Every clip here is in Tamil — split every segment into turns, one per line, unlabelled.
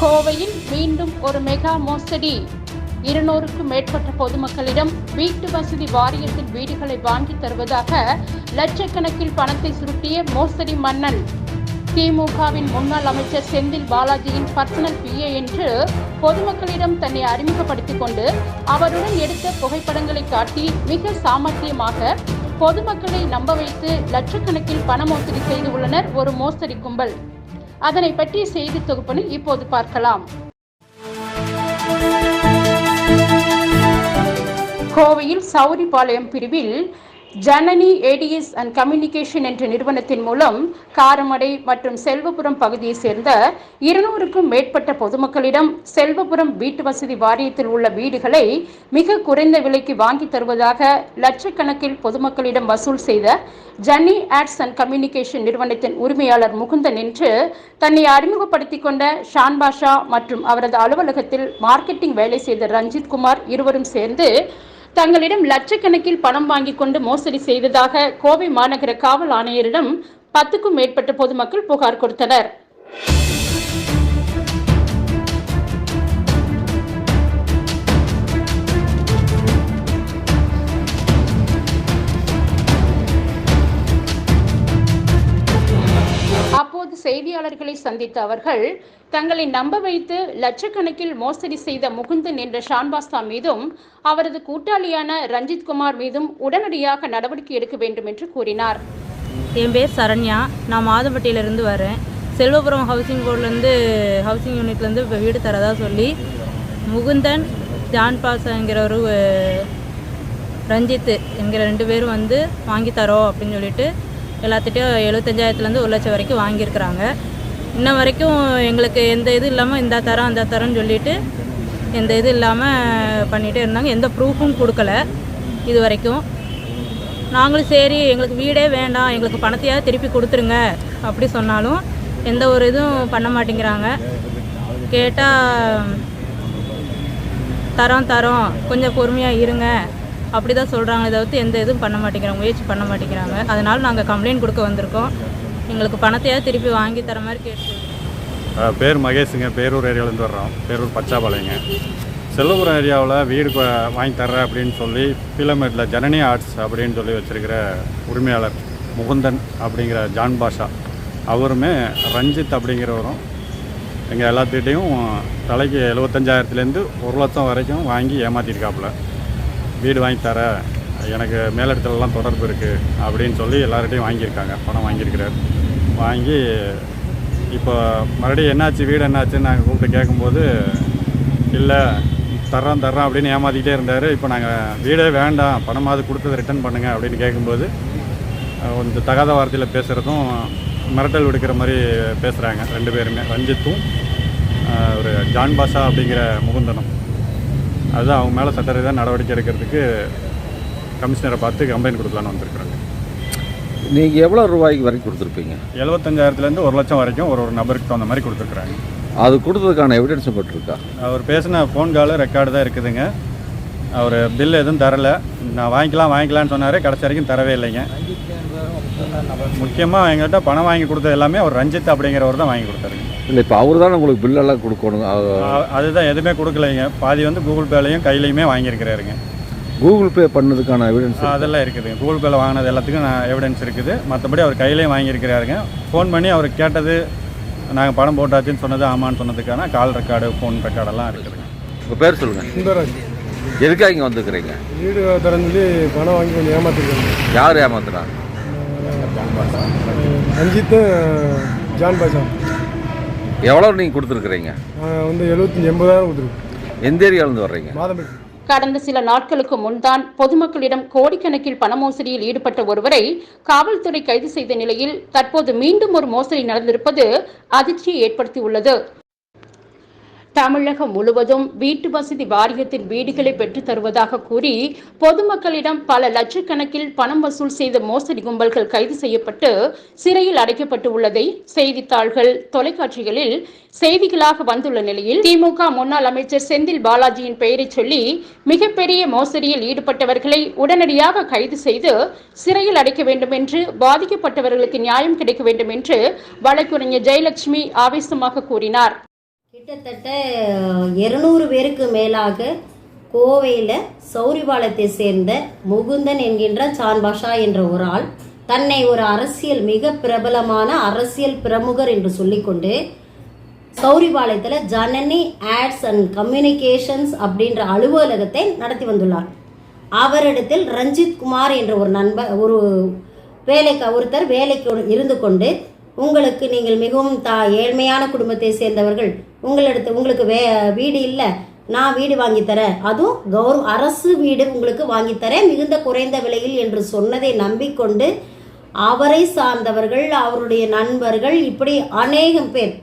கோவையில் மீண்டும் ஒரு மெகா மோசடி. இருநூறுக்கும் மேற்பட்ட பொதுமக்களிடம் வீட்டு வசதி வாரியத்தில் வீடுகளை வாங்கித் தருவதாக லட்சக்கணக்கில் பணத்தை சுருட்டிய மோசடி மன்னன். திமுகவின் முன்னாள் அமைச்சர் செந்தில் பாலாஜியின் பர்சனல் பிஏ என்று பொதுமக்களிடம் தன்னை அறிமுகப்படுத்திக் கொண்டு அவருடன் எடுத்த புகைப்படங்களை காட்டி மிக சாமர்த்தியமாக பொதுமக்களை நம்ப வைத்து லட்சக்கணக்கில் பண மோசடி செய்துள்ளனர் ஒரு மோசடி கும்பல். அதனை பற்றிய செய்தி தொகுப்பினை இப்போது பார்க்கலாம். கோவையில் சௌரிபாளையம் பிரிவில் ஜனனி ஏடிஎஸ் அண்ட் கம்யூனிகேஷன் என்ற நிறுவனத்தின் மூலம் காரமடை மற்றும் செல்வபுரம் பகுதியைச் சேர்ந்த இருநூறுக்கும் மேற்பட்ட பொதுமக்களிடம் செல்வபுரம் வீட்டு வசதி வாரியத்தில் உள்ள வீடுகளை மிக குறைந்த விலைக்கு வாங்கி தருவதாக லட்சக்கணக்கில் பொதுமக்களிடம் வசூல் செய்த ஜன்னி ஆட்ஸ் அண்ட் கம்யூனிகேஷன் நிறுவனத்தின் உரிமையாளர் முகுந்தன் என்று தன்னை அறிமுகப்படுத்திக் கொண்ட ஷான் பாஷா மற்றும் அவரது அலுவலகத்தில் மார்க்கெட்டிங் வேலை செய்த ரஞ்சித் குமார் இருவரும் சேர்ந்து தங்களிடம் லட்சக்கணக்கில் பணம் வாங்கிக் கொண்டு மோசடி செய்ததாக கோவை மாநகர காவல் ஆணையரிடம் பத்துக்கும் மேற்பட்ட பொதுமக்கள் புகார் கொடுத்தனர். செய்தியாளர்களை சந்தித்த அவர்கள் தங்களை நம்ப வைத்து லட்சக்கணக்கில் மோசடி செய்த முகுந்தன் என்ற ஷான்பாஸ்தா மீதும் அவரது கூட்டாளியான ரஞ்சித் குமார் மீதும் உடனடியாக நடவடிக்கை எடுக்க வேண்டும் என்று கூறினார்.
என் பேர் சரண்யா. நான் மாதம்பட்டியிலிருந்து வரேன். செல்வபுரம் ஹவுசிங் போர்ட்லேருந்து ஹவுசிங் யூனிட்லேருந்து இப்போ வீடு தரதா சொல்லி முகுந்தன் ஜான் ஒரு ரஞ்சித்து என்கிற ரெண்டு பேரும் வந்து வாங்கி தரோம் அப்படின்னு சொல்லிட்டு எல்லாத்திட்டையும் எழுபத்தஞ்சாயிரத்துலேருந்து ஒரு லட்சம் வரைக்கும் வாங்கியிருக்கிறாங்க. இன்ன வரைக்கும் எங்களுக்கு எந்த இது இல்லாமல் இந்த தரம் அந்த தரம்னு சொல்லிட்டு எந்த இது இல்லாமல் பண்ணிகிட்டே இருந்தாங்க. எந்த ப்ரூஃபும் கொடுக்கல இது வரைக்கும். நாங்களும் சரி எங்களுக்கு வீடே வேண்டாம் எங்களுக்கு பணத்தையாவது திருப்பி கொடுத்துருங்க அப்படி சொன்னாலும் எந்த ஒரு இதுவும் பண்ண மாட்டேங்கிறாங்க. கேட்டால் தரோம் தரோம் கொஞ்சம் பொறுமையாக இருங்க. அப்படி தான் சொல்கிறாங்களே தவிர்த்து எந்த இதுவும் பண்ண மாட்டேங்கிறாங்க முயற்சி பண்ண மாட்டேங்கிறாங்க. அதனால் நாங்கள் கம்ப்ளைண்ட் கொடுக்க வந்திருக்கோம். எங்களுக்கு பணத்தையாவது திருப்பி வாங்கி தர மாதிரி கேட்டு.
பேர் மகேஷுங்க. பேரூர் ஏரியாவிலேருந்து வர்றோம். பேரூர் பச்சாபாளையங்க. செல்லபுரம் ஏரியாவில் வீடு வாங்கி தர்றேன் அப்படின்னு சொல்லி பிலமேட்டில் ஜனனி ஆர்ட்ஸ் அப்படின்னு சொல்லி வச்சுருக்கிற உரிமையாளர் முகுந்தன் அப்படிங்கிற ஜான் பாஷா அவருமே ரஞ்சித் அப்படிங்கிறவரும் எங்கள் எல்லாத்துக்கிட்டேயும் தலைக்கு எழுபத்தஞ்சாயிரத்துலேருந்து ஒரு லட்சம் வரைக்கும் வாங்கி ஏமாற்றிருக்காப்புல வீடு வாங்கி தர எனக்கு மேலிடத்துலலாம் தொடர்பு இருக்குது அப்படின்னு சொல்லி எல்லார்கிட்டையும் வாங்கியிருக்காங்க. பணம் வாங்கியிருக்கிறார். வாங்கி இப்போ மறுபடியும் என்னாச்சு வீடு என்னாச்சுன்னு நாங்கள் கூப்பிட்டு கேட்கும்போது இல்லை தர்றோம் தர்றோம் அப்படின்னு ஏமாற்றிக்கிட்டே இருந்தார். இப்போ நாங்கள் வீடே வேண்டாம் பணமாவது கொடுத்ததை ரிட்டர்ன் பண்ணுங்கள் அப்படின்னு கேட்கும்போது கொஞ்சம் தகாத வார்த்தையில் பேசுகிறதும் மிரட்டல் விடுக்கிற மாதிரி பேசுகிறாங்க ரெண்டு பேருமே. ரஞ்சித்தும் ஒரு ஜான் பாஷா அப்படிங்கிற முகுந்தனும். அதுதான் அவங்க மேலே சட்டரீதியாக நடவடிக்கை எடுக்கிறதுக்கு கமிஷனரை பார்த்து கம்ப்ளைண்ட் கொடுக்கலான்னு வந்திருக்குறாங்க.
நீங்கள் எவ்வளோ ரூபாய்க்கு வரைக்கும் கொடுத்துருப்பீங்க?
எழுபத்தஞ்சாயிரத்துலேருந்து ஒரு லட்சம் வரைக்கும் ஒரு ஒரு நபருக்கு தகுந்த மாதிரி கொடுத்துருக்குறாங்க.
அது கொடுத்ததுக்கான எவிடன்ஸ் போட்டிருக்கா?
அவர் பேசின ஃபோன் கால் ரெக்கார்டு தான் இருக்குதுங்க. அவர் பில் எதுவும் தரல. நான் வாங்கிக்கலாம் வாங்கிக்கலாம்னு சொன்னார். கடைசி வரைக்கும் தரவே இல்லைங்க. முக்கியமாக எங்கள்கிட்ட பணம் வாங்கி கொடுத்தது எல்லாமே அவர் ரஞ்சித் அப்படிங்கிறவர் தான் வாங்கி கொடுத்தாருங்க.
இல்லை இப்போ அவர் தானே உங்களுக்கு பில்லெல்லாம் கொடுக்கணும்.
அதுதான் எதுவுமே கொடுக்கலைங்க. பாதி வந்து கூகுள் பேலையும் கையிலையுமே வாங்கியிருக்கிறாருங்க.
கூகுள் பே பண்ணதுக்கான எவிடன்ஸ்
அதெல்லாம் இருக்குதுங்க கூகுள் பேல வாங்கினது எல்லாத்துக்கும் நான் எவிடன்ஸ் இருக்குது. மற்றபடி அவர் கையிலையும் வாங்கியிருக்கிறாருங்க. ஃபோன் பண்ணி அவர் கேட்டது நாங்கள் பணம் போட்டாச்சுன்னு சொன்னது ஆமான்னு சொன்னதுக்கான கால் ரெக்கார்டு ஃபோன் ரெக்கார்டெல்லாம் இருக்குதுங்க
உங்கள் பேர் சொல்லுங்கள்
சுந்தரராஜ்.
எதுக்காக இங்கே வந்துருக்குறீங்க?
வீடு சொல்லி பணம் வாங்கி கொஞ்சம் ஏமாத்திருக்காங்க
யார் ஏமாத்துறா?
ரஞ்சித்தும் ஜான் பாஷா.
எவ்வளோ நீங்கள் கொடுத்துருக்குறீங்க?
வந்து எழுபத்தஞ்சி எண்பதாயிரம் கொடுத்துருக்கேன்
எந்த ஏரியாவிலேருந்து வர்றீங்க?
மாதம்பட்டி.
கடந்த சில நாட்களுக்கு முன்தான் பொதுமக்களிடம் கோடிக்கணக்கில் பண மோசடியில் ஈடுபட்ட ஒருவரை காவல்துறை கைது செய்த நிலையில் தற்போது மீண்டும் ஒரு மோசடி நடந்திருப்பது அதிர்ச்சியை ஏற்படுத்தியுள்ளது. தமிழகம் முழுவதும் வீட்டு வசதி வாரியத்தின் வீடுகளை பெற்றுத் தருவதாக கூறி பொதுமக்களிடம் பல லட்சக்கணக்கில் பணம் வசூல் செய்த மோசடி கும்பல்கள் கைது செய்யப்பட்டு சிறையில் அடைக்கப்பட்டு உள்ளதை செய்தித்தாள்கள் தொலைக்காட்சிகளில் செய்திகளாக வந்துள்ள நிலையில் திமுக முன்னாள் அமைச்சர் செந்தில் பாலாஜியின் பெயரை சொல்லி மிகப்பெரிய மோசடியில் ஈடுபட்டவர்களை உடனடியாக கைது செய்து சிறையில் அடைக்க வேண்டும் என்று பாதிக்கப்பட்டவர்களுக்கு நியாயம் கிடைக்க வேண்டும் என்று வழக்கறிஞர் ஜெயலட்சுமி ஆவேசமாக கூறினார்.
கிட்டத்தட்ட இருநூறு பேருக்கு மேலாக கோவையில் சௌரிபாலத்தை சேர்ந்த முகுந்தன் என்கின்ற சான் பாஷா என்ற ஒரு ஆள் தன்னை ஒரு அரசியல் மிக பிரபலமான அரசியல் பிரமுகர் என்று சொல்லிக்கொண்டு சௌரிபாளையத்தில் ஜனனி ஆட்ஸ் அண்ட் கம்யூனிகேஷன்ஸ் அப்படின்ற அலுவலகத்தை நடத்தி வந்துள்ளார். அவரிடத்தில் ரஞ்சித் குமார் என்ற ஒரு நண்பர் ஒரு வேலைக்கு ஒருத்தர் வேலைக்கு இருந்து கொண்டு உங்களுக்கு நீங்கள் மிகவும் தா ஏழ்மையான குடும்பத்தை சேர்ந்தவர்கள். உங்களிடத்து உங்களுக்கு வே வீடு இல்லை. நான் வீடு வாங்கித்தரேன் அதுவும் கௌரவ அரசு வீடு உங்களுக்கு வாங்கித்தரேன் மிகுந்த குறைந்த விலையில் என்று சொன்னதை நம்பிக்கொண்டு அவரை சார்ந்தவர்கள் அவருடைய நண்பர்கள் இப்படி அநேகம் பேர்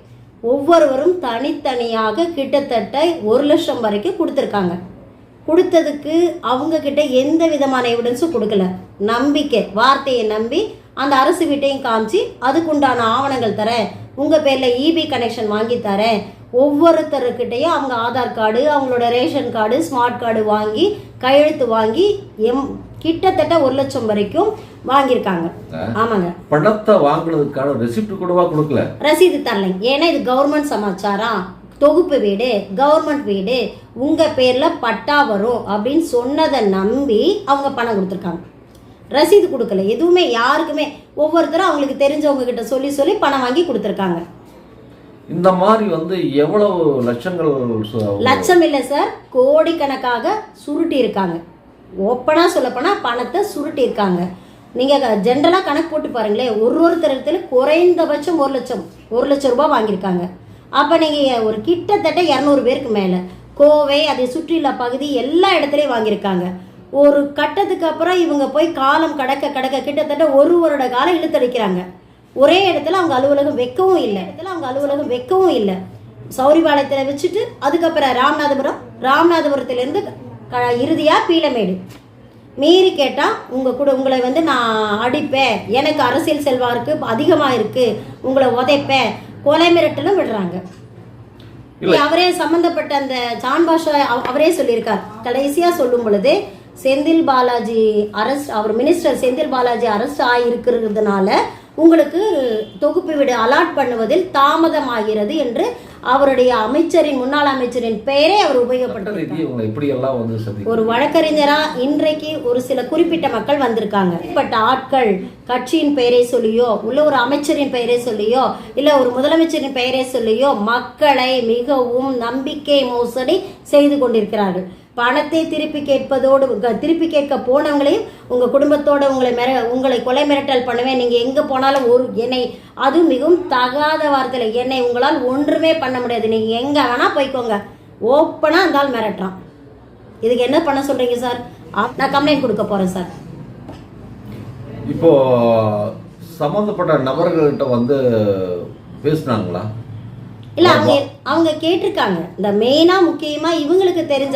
ஒவ்வொருவரும் தனித்தனியாக கிட்டத்தட்ட ஒரு லட்சம் வரைக்கும் கொடுத்துருக்காங்க. கொடுத்ததுக்கு அவங்க கிட்ட எந்த விதமான எவிடன்ஸும் கொடுக்கல. நம்பிக்கை வார்த்தையை நம்பி அந்த அரசு வீட்டையும் காமிச்சு அதுக்குண்டான ஆவணங்கள் தரேன். உங்கள் பேரில் இபி கனெக்ஷன் வாங்கி தரேன். ஒவ்வொருத்தருக்கிட்டையும் அவங்க ஆதார் கார்டு அவங்களோட ரேஷன் கார்டு ஸ்மார்ட் கார்டு வாங்கி கையெழுத்து வாங்கி எம் கிட்டத்தட்ட ஒரு லட்சம் வரைக்கும் வாங்கியிருக்காங்க. ஆமாங்க.
பணத்தை வாங்குனதுக்கான ரெசிப்ட் கூடவா கொடுக்கல?
ரசீது தரலைங்க. ஏன்னா இது கவர்மெண்ட் சமாச்சாரம். தொகுப்பு வீடு கவர்மெண்ட் வீடு. உங்கள் பேரில் பட்டா வரும் அப்படின்னு சொன்னதை நம்பி அவங்க பணம் கொடுத்துருக்காங்க. ரசீது கொடுக்கல. எதுவுமே யாருக்குமே ஒவ்வொருத்தரும் அவங்களுக்கு தெரிஞ்சவங்க கிட்ட சொல்லி சொல்லி பணம் வாங்கி கொடுத்துருக்காங்க.
இந்த மாதிரி வந்து எவ்வளவு லட்சங்கள்
லட்சம் இல்லை சார் கோடிக்கணக்காக சுருட்டி இருக்காங்க. ஓப்பனாக சொல்லப்போனால் பணத்தை சுருட்டி இருக்காங்க. நீங்கள் ஜென்ரலாக கணக்கு போட்டு பாருங்களேன் ஒரு ஒருத்தரத்தில் குறைந்தபட்சம் ஒரு லட்சம் ஒரு லட்சம் ரூபாய் வாங்கியிருக்காங்க. அப்போ நீங்கள் ஒரு கிட்டத்தட்ட இரநூறு பேருக்கு மேலே கோவை அதை சுற்றியுள்ள பகுதி எல்லா இடத்துலையும் வாங்கியிருக்காங்க. ஒரு கட்டத்துக்கு அப்புறம் இவங்க போய் காலம் கடக்க கடக்க கிட்டத்தட்ட ஒரு வருட காலம் இழுத்தடிக்கிறாங்க ஒரே இடத்துல அவங்க அலுவலகம் வைக்கவும் இல்லை. இடத்துல அவங்க அலுவலகம் வைக்கவும் இல்லை. சௌரிபாளையத்தில் வச்சுட்டு அதுக்கப்புறம் ராமநாதபுரம் ராமநாதபுரத்துலேருந்து க இறுதியாக பீலமேடு மீறி கேட்டால் உங்கள் கூட உங்களை வந்து நான் அடிப்பேன். எனக்கு அரசியல் செல்வாக்கு அதிகமாக இருக்குது உங்களை உதைப்பேன். கொலை மிரட்டலும் விடுறாங்க. அவரே சம்பந்தப்பட்ட அந்த ஜான் பாஷா அவ- அவரே சொல்லியிருக்கார். கடைசியாக சொல்லும் பொழுது செந்தில் பாலாஜி அரஸ்ட் அவர் மினிஸ்டர் செந்தில் பாலாஜி அரஸ்ட் ஆகியிருக்கிறதுனால உங்களுக்கு தொகுப்பு வீடு அலாட் பண்ணுவதில் தாமதமாகிறது என்று அவருடைய அமைச்சரின் முன்னாள் அமைச்சரின் பெயரை அவர்
சந்திக்க
ஒரு வழக்கறிஞரா இன்றைக்கு ஒரு சில குறிப்பிட்ட மக்கள் வந்திருக்காங்க. குறிப்பிட்ட ஆட்கள் கட்சியின் பெயரை சொல்லியோ உள்ள ஒரு அமைச்சரின் பெயரை சொல்லியோ இல்ல ஒரு முதலமைச்சரின் பெயரை சொல்லியோ மக்களை மிகவும் நம்பிக்கை மோசடி செய்து கொண்டிருக்கிறார்கள். பணத்தை திருப்பி கேட்பதோடு க- திருப்பி கேட்க போனவங்களையும் உங்கள் குடும்பத்தோடு உங்களை மிர உங்களை கொலை மிரட்டல் பண்ணுவேன். நீங்கள் எங்கே போனாலும் ஒரு என்னை அது மிகவும் தகாத வார்த்தையில் என்னை உங்களால் ஒன்றுமே பண்ண முடியாது. நீங்கள் எங்கே வேணால் போய்க்கோங்க. ஓப்பனாக இருந்தால் மிரட்டுறான் இதுக்கு என்ன பண்ண சொல்கிறீங்க சார்? நான் கம்ப்ளைண்ட் கொடுக்க போகிறேன் சார்.
இப்போ சம்பந்தப்பட்ட நபர்கள்கிட்ட வந்து பேசினாங்களா?
இல்ல அவங்க அவங்க கேட்டிருக்காங்க. இந்த மெயினா முக்கியமா இவங்களுக்கு தெரிஞ்ச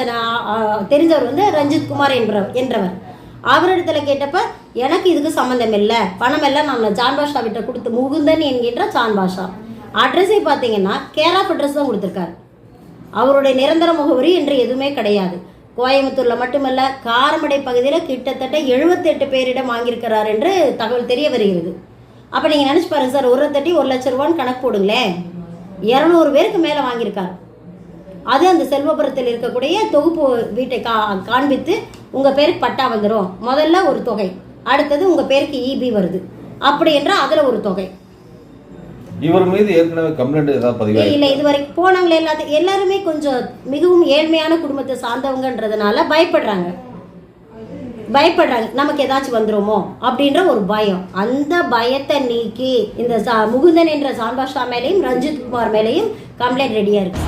தெரிஞ்சவர் வந்து ரஞ்சித் குமார் என்றவர். என்றவர் அவரிடத்துல கேட்டப்ப எனக்கு இதுக்கு சம்மந்தம் இல்லை. பணம் எல்லாம் நான் ஜான் பாஷா கிட்ட கொடுத்து முகுந்தன் என்கின்ற ஜான் பாஷா. அட்ரஸை பார்த்தீங்கன்னா கேர் ஆஃப் அட்ரஸ் தான் கொடுத்துருக்காரு. அவருடைய நிரந்தர முகவரி என்று எதுவுமே கிடையாது. கோயம்புத்தூர்ல மட்டுமல்ல காரமடை பகுதியில் கிட்டத்தட்ட 78 பேரிடம் வாங்கியிருக்கிறார் என்று தகவல் தெரிய வருகிறது. அப்போ நீங்கள் நினச்சி பாருங்க சார் ஒரு தட்டி ஒரு லட்ச ரூபான்னு கணக்கு போடுங்களேன். இரநூறு பேருக்கு மேலே வாங்கியிருக்காரு. அது அந்த செல்வபுரத்தில் இருக்கக்கூடிய தொகுப்பு வீட்டை கா காண்பித்து உங்கள் பேருக்கு பட்டா வந்துடும் முதல்ல ஒரு தொகை அடுத்தது உங்கள் பேருக்கு இபி வருது. அப்படி என்றால் அதில் ஒரு தொகை.
இவர் மீது ஏற்கனவே கம்ப்ளைண்ட் ஏதாவது பதிவாகி
இல்லை இதுவரைக்கும் போனவங்க எல்லாத்தையும் எல்லாருமே கொஞ்சம் மிகவும் ஏழ்மையான குடும்பத்தை சார்ந்தவங்கன்றதுனால பயப்படுறாங்க. பயப்படுறாங்க. நமக்கு ஏதாச்சும் வந்துருமோ? அப்படின்ற ஒரு பயம். அந்த பயத்தை நீக்கி இந்த சா முகுந்தன் என்ற சான்பாஷா மேலேயும் ரஞ்சித் குமார் மேலேயும் கம்ப்ளைண்ட் ரெடியாக இருக்கு.